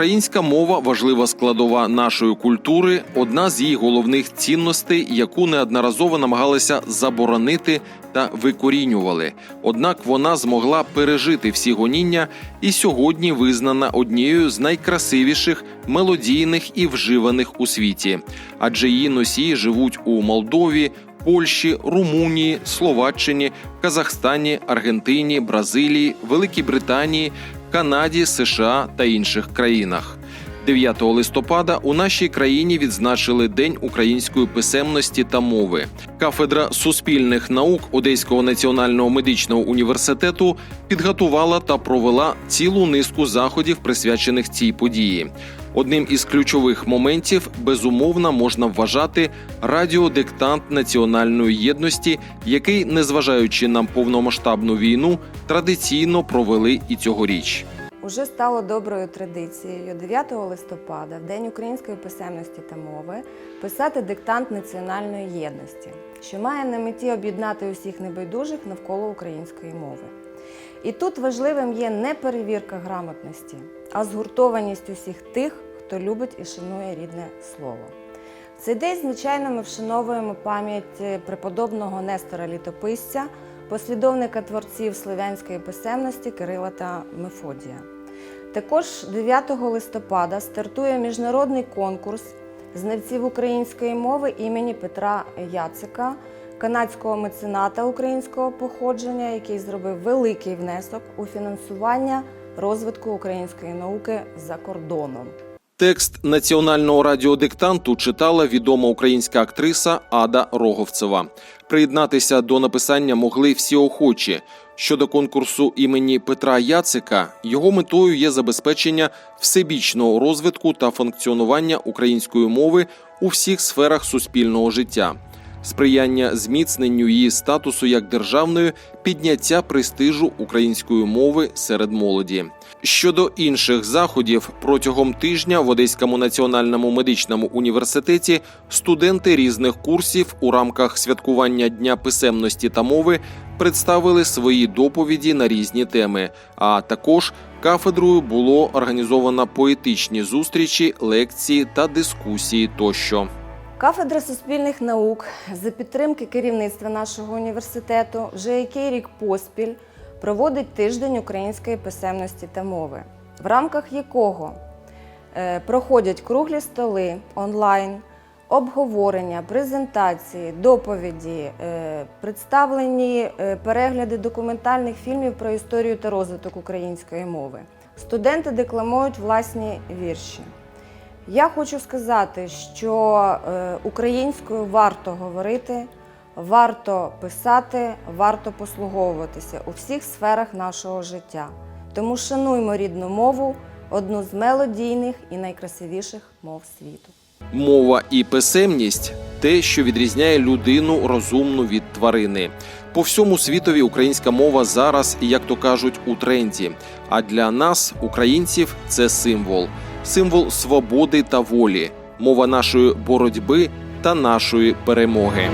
Українська мова важлива складова нашої культури, одна з її головних цінностей, яку неодноразово намагалися заборонити та викорінювали. Однак вона змогла пережити всі гоніння і сьогодні визнана однією з найкрасивіших, мелодійних і вживаних у світі, адже її носії живуть у Молдові. Польщі, Румунії, Словаччині, Казахстані, Аргентині, Бразилії, Великій Британії, Канаді, США та інших країнах. 9 листопада у нашій країні відзначили День української писемності та мови. Кафедра суспільних наук Одеського національного медичного університету підготувала та провела цілу низку заходів, присвячених цій події. Одним із ключових моментів безумовно можна вважати радіодиктант національної єдності, який, незважаючи на повномасштабну війну, традиційно провели і цьогоріч. Уже стало доброю традицією 9 листопада, в День української писемності та мови, писати диктант національної єдності, що має на меті об'єднати усіх небайдужих навколо української мови. І тут важливим є не перевірка грамотності, а згуртованість усіх тих, хто любить і шанує рідне слово. В цей день, звичайно, ми вшановуємо пам'ять преподобного Нестора Літописця, послідовника творців слов'янської писемності Кирила та Мефодія. Також 9 листопада стартує міжнародний конкурс знавців української мови імені Петра Яцика, канадського мецената українського походження, який зробив великий внесок у фінансування розвитку української науки за кордоном. Текст національного радіодиктанту читала відома українська актриса Ада Роговцева. Приєднатися до написання могли всі охочі. Щодо конкурсу імені Петра Яцика, його метою є забезпечення всебічного розвитку та функціонування української мови у всіх сферах суспільного життя. Сприяння зміцненню її статусу як державної, підняття престижу української мови серед молоді. Щодо інших заходів, протягом тижня в Одеському національному медичному університеті студенти різних курсів у рамках святкування Дня писемності та мови представили свої доповіді на різні теми. А також кафедрою було організовано поетичні зустрічі, лекції та дискусії тощо. Кафедра суспільних наук за підтримки керівництва нашого університету вже який рік поспіль проводить тиждень української писемності та мови, в рамках якого е, проходять круглі столи онлайн, обговорення, презентації, доповіді, е, представлені е, перегляди документальних фільмів про історію та розвиток української мови. Студенти декламують власні вірші. Я хочу сказати, що е, українською варто говорити, варто писати, варто послуговуватися у всіх сферах нашого життя. Тому шануймо рідну мову, одну з мелодійних і найкрасивіших мов світу. Мова і писемність те, що відрізняє людину розумну від тварини. По всьому світові українська мова зараз, як то кажуть, у тренді. А для нас, українців, це символ, символ свободи та волі, мова нашої боротьби та нашої перемоги.